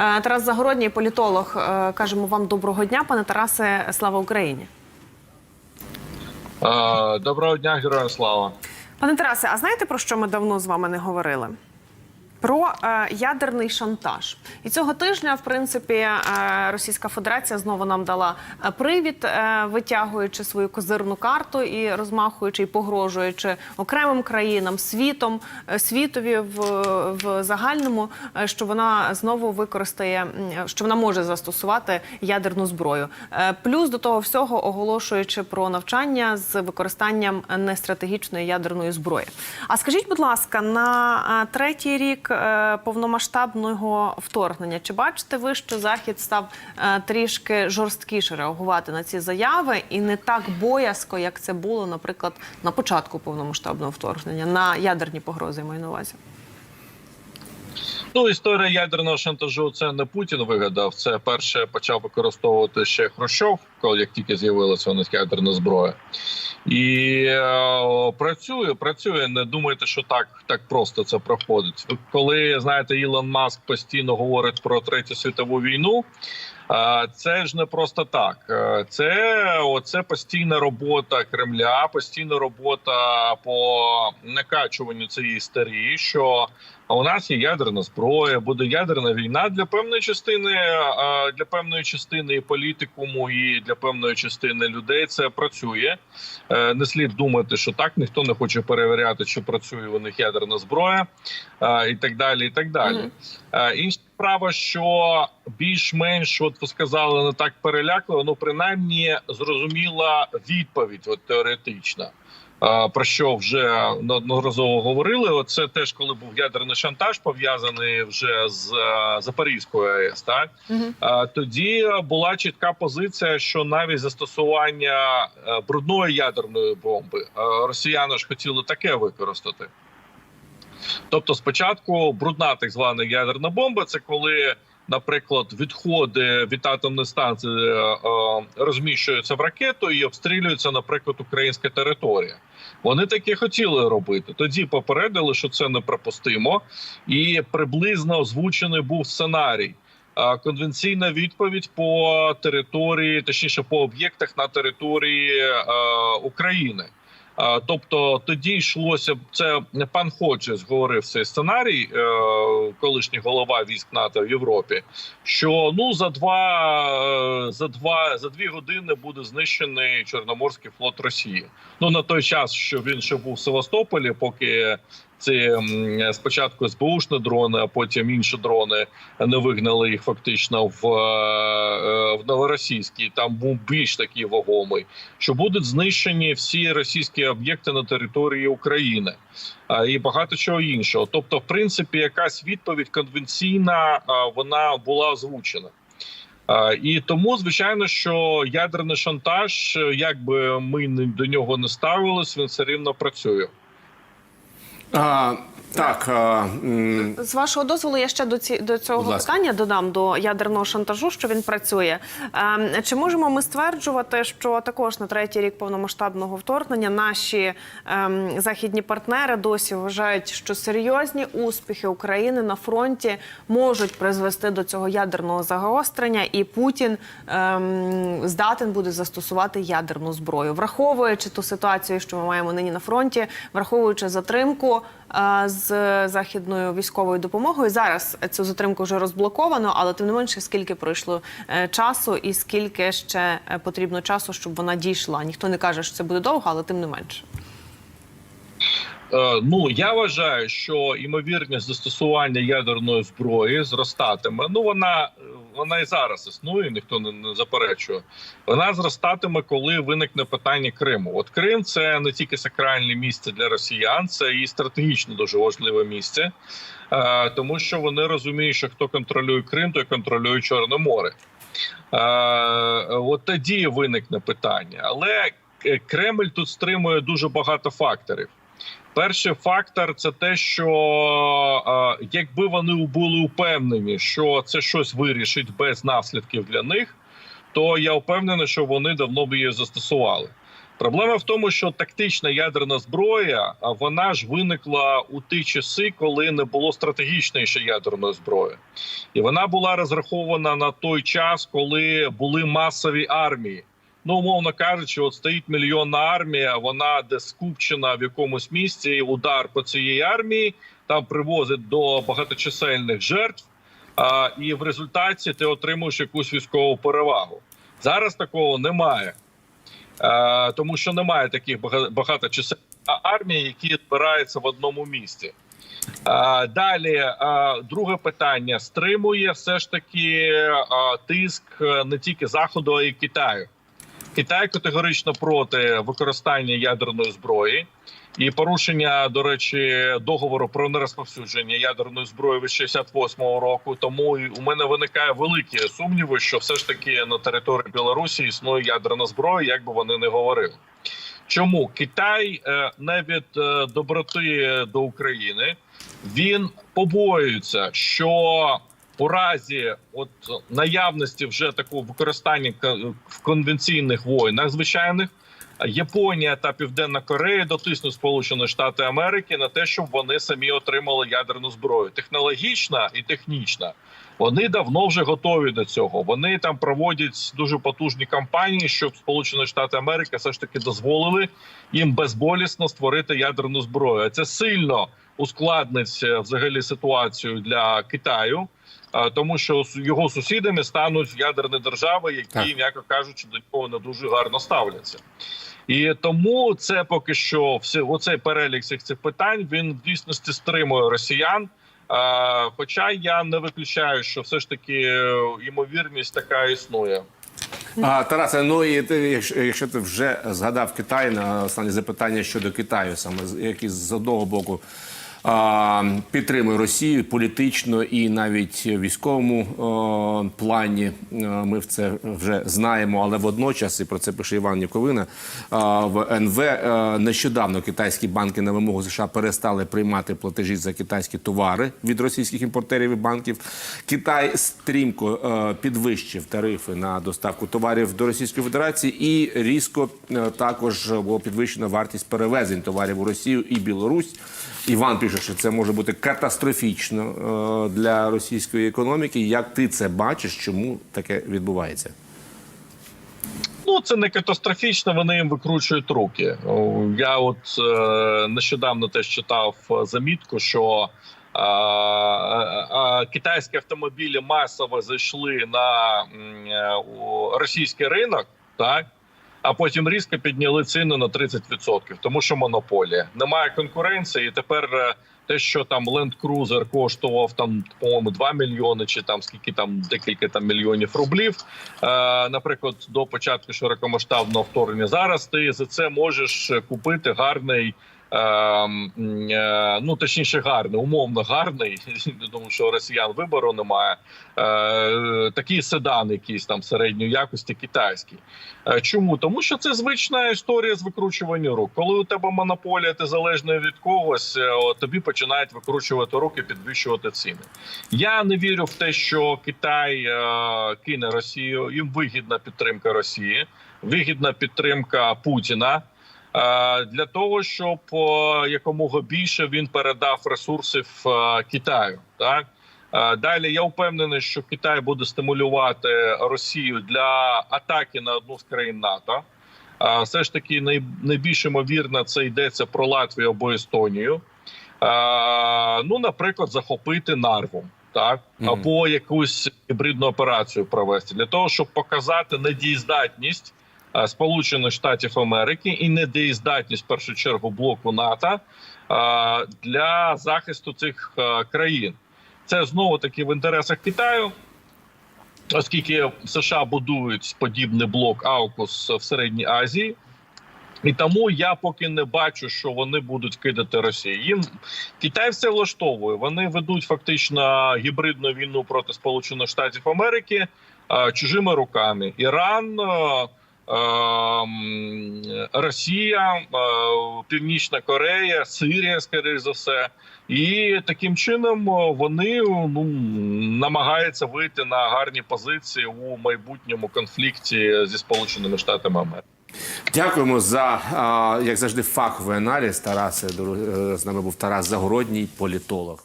Е, Тарас Загородній, політолог. Е, Кажемо вам доброго дня, пане Тарасе. Слава Україні. Е, Доброго дня, героям слава. Пане Тарасе, а знаєте про що ми давно з вами не говорили? Про е, ядерний шантаж. І цього тижня, в принципі, е, Російська Федерація знову нам дала е, привід, е, витягуючи свою козирну карту і розмахуючи і погрожуючи окремим країнам, світом, е, світові в, в загальному, е, що вона знову використає, що вона може застосувати ядерну зброю. Е, плюс до того всього оголошуючи про навчання з використанням нестратегічної ядерної зброї. А скажіть, будь ласка, на е, третій рік е, повномасштабного вторгнення, чи бачите ви, що захід став е, трішки жорсткіше реагувати на ці заяви і не так боязко, як це було, наприклад, на початку повномасштабного вторгнення на ядерні погрози маю на увазі? Ну, історія ядерного шантажу це не Путін вигадав. Це перше почав використовувати ще Хрущов, коли як тільки з'явилася у них ядерна зброя. І е, працює, працює. Не думайте, що так, так просто це проходить. Коли знаєте, Ілон Маск постійно говорить про третю світову війну. е, Це ж не просто так. Е, Це оце постійна робота Кремля, постійна робота по накачуванню цієї історії, що у нас є ядерна зброя, буде ядерна війна для певної частини, е, для певної частини і політикуму, і для певної частини людей це працює. Е, Не слід думати, що так ніхто не хоче перевіряти, чи працює у них ядерна зброя, е, і так далі. І так далі. Е, Інша справа, що більш-менш, от ви сказали, не так перелякливо, ну принаймні зрозуміла відповідь, от теоретична. Про що вже неодноразово говорили. Оце теж коли був ядерний шантаж, пов'язаний вже з е, Запорізькою АЕС. Так тоді була чітка позиція, що навіть застосування е, брудної ядерної бомби е, росіяни ж хотіли таке використати. Тобто, спочатку брудна так звана ядерна бомба це коли, наприклад, відходи від атомної станції розміщуються в ракету і обстрілюється, наприклад, українська територія. Вони таке хотіли робити. Тоді попередили, що це неприпустимо, і приблизно озвучений був сценарій. Конвенційна відповідь по території, точніше по об'єктах на території е, України. Тобто тоді йшлося це пан Ходжес говорив цей сценарій, е, колишній голова військ НАТО в Європі. Що ну за два е, за два за дві години буде знищений Чорноморський флот Росії. Ну на той час, що він ще був в Севастополі, поки ці спочатку СБУшні дрони, а потім інші дрони не вигнали їх фактично в, е, в Новоросійській. Там був більш такий вагомий, що будуть знищені всі російські об'єкти на території України і багато чого іншого. Тобто, в принципі, якась відповідь конвенційна вона була озвучена. І тому, звичайно, що ядерний шантаж, е, як би ми до нього не ставились, він все рівно працює. А, так, а, м, З вашого дозволу, я ще до ці до цього питання додам до ядерного шантажу, що він працює. Ем, чи можемо ми стверджувати, що також на третій рік повномасштабного вторгнення наші ем, західні партнери досі вважають, що серйозні успіхи України на фронті можуть призвести до цього ядерного загострення, і Путін ем, здатен буде застосувати ядерну зброю, враховуючи ту ситуацію, що ми маємо нині на фронті, враховуючи затримку е, з західною військовою допомогою. Зараз цю затримку вже розблоковано, але тим не менше, скільки пройшло е, часу, і скільки ще е, потрібно часу, щоб вона дійшла. Ніхто не каже, що це буде довго, але тим не менше. Е, Ну я вважаю, що ймовірність застосування ядерної зброї зростатиме. Ну вона вона і зараз існує, ніхто не, не заперечує. Вона зростатиме, коли виникне питання Криму. От Крим це не тільки сакральне місце для росіян, це і стратегічно дуже важливе місце, е, тому що вони розуміють, що хто контролює Крим, той контролює Чорне море. Е, От тоді виникне питання, але Кремль тут стримує дуже багато факторів. Перший фактор це те, що е, якби вони були упевнені, що це щось вирішить без наслідків для них, то я впевнений, що вони давно б її застосували. Проблема в тому, що тактична ядерна зброя вона ж виникла у ті часи, коли не було стратегічної ще ядерної зброї, і вона була розрахована на той час, коли були масові армії. Ну, умовно кажучи, от стоїть мільйонна армія, вона десь скупчена в якомусь місці. і Удар по цій армії там привозить до багаточисельних жертв, а, і в результаті ти отримуєш якусь військову перевагу. Зараз такого немає. Е, тому що немає таких багаточисельних армій, які збираються в одному місці. Е, Далі, е, друге питання: стримує все ж таки е, тиск е, не тільки Заходу, а й Китаю. Китай категорично проти використання ядерної зброї і порушення, до речі, договору про нерозповсюдження ядерної зброї від 68-го року. Тому у мене виникає великі сумніви, що все ж таки на території Білорусі існує ядерна зброя, як би вони не говорили. Чому Китай е, не від е, доброти до України він побоюється, що у разі от наявності вже такого використання в конвенційних воїнах звичайних. Японія та Південна Корея дотиснуть Сполучені Штати Америки на те, щоб вони самі отримали ядерну зброю. Технологічна і технічна. Вони давно вже готові до цього. Вони там проводять дуже потужні кампанії, щоб Сполучені Штати Америки все ж таки дозволили їм безболісно створити ядерну зброю. Це сильно ускладнить е, взагалі ситуацію для Китаю, тому що його сусідами стануть ядерні держави, які, Так. м'яко кажучи, до нього не дуже гарно ставляться. І тому це поки що все оцей перелік всіх цих питань він в дійсності стримує росіян. Хоча я не виключаю, що все ж таки е, ймовірність така існує. А, Тарасе, ну і ти, якщо, якщо ти вже згадав Китай, на останнє запитання щодо Китаю, саме з- який з одного боку підтримує Росію політично і навіть військовому плані. Е, Ми в це вже знаємо, але водночас, і про це пише Іван Ніковина, в НВ е, нещодавно китайські банки на вимогу США перестали приймати платежі за китайські товари від російських імпортерів і банків. Китай стрімко е, підвищив тарифи на доставку товарів до Російської Федерації і різко е, також було підвищена вартість перевезень товарів у Росію і Білорусь. Іван пише, що це може бути катастрофічно е, для російської економіки. Як ти це бачиш? Чому таке відбувається? Ну, це не катастрофічно, вони їм викручують руки. Я от е, нещодавно теж читав е, замітку, що е, е, китайські автомобілі масово зайшли на російський ринок, так. А потім різко підняли ціну на 30%, тому що монополія. Немає конкуренції. І тепер е, те, що там Land Cruiser коштував там, по-моєму, 2 мільйони, чи там скільки там декілька там мільйонів рублів. Е, наприклад, до початку широкомасштабного вторгнення. Зараз ти за це можеш купити гарний. Е, е, Ну точніше, гарний, умовно гарний, тому що росіян вибору немає. Е, Такий седан, якийсь там середньої якості, китайський. Е, Чому? Тому що це звична історія з викручування рук. Коли у тебе монополія, ти залежний від когось, тобі починають викручувати руки, підвищувати ціни. Я не вірю в те, що Китай кине Росію. Їм вигідна підтримка Росії, вигідна підтримка Путіна. Е, Для того щоб е, якомога більше він передав ресурсів е, Китаю, так Далі я впевнений, що Китай буде стимулювати Росію для атаки на одну з країн НАТО. Все ж таки, най- найбільш ймовірно, це йдеться про Латвію або Естонію. Ну, наприклад, захопити Нарву, так або якусь гібридну операцію провести для того, щоб показати недієздатність Сполучених Штатів Америки і недієздатність в першу чергу блоку НАТО е, для захисту цих е, країн. Це знову таки в інтересах Китаю, оскільки США будують подібний блок Аукус в Середній Азії. І тому я поки не бачу, що вони будуть кидати Росію. Їм Китай все влаштовує. Вони ведуть фактично гібридну війну проти Сполучених Штатів Америки е, чужими руками. Іран, е, Росія, е, Північна Корея, Сирія, скоріш за все. І таким чином е, вони ну намагаються вийти на гарні позиції у майбутньому конфлікті зі Сполученими Штатами Америки. Дякуємо за як завжди фаховий аналіз. Тарасе з нами був Тарас Загородній, політолог.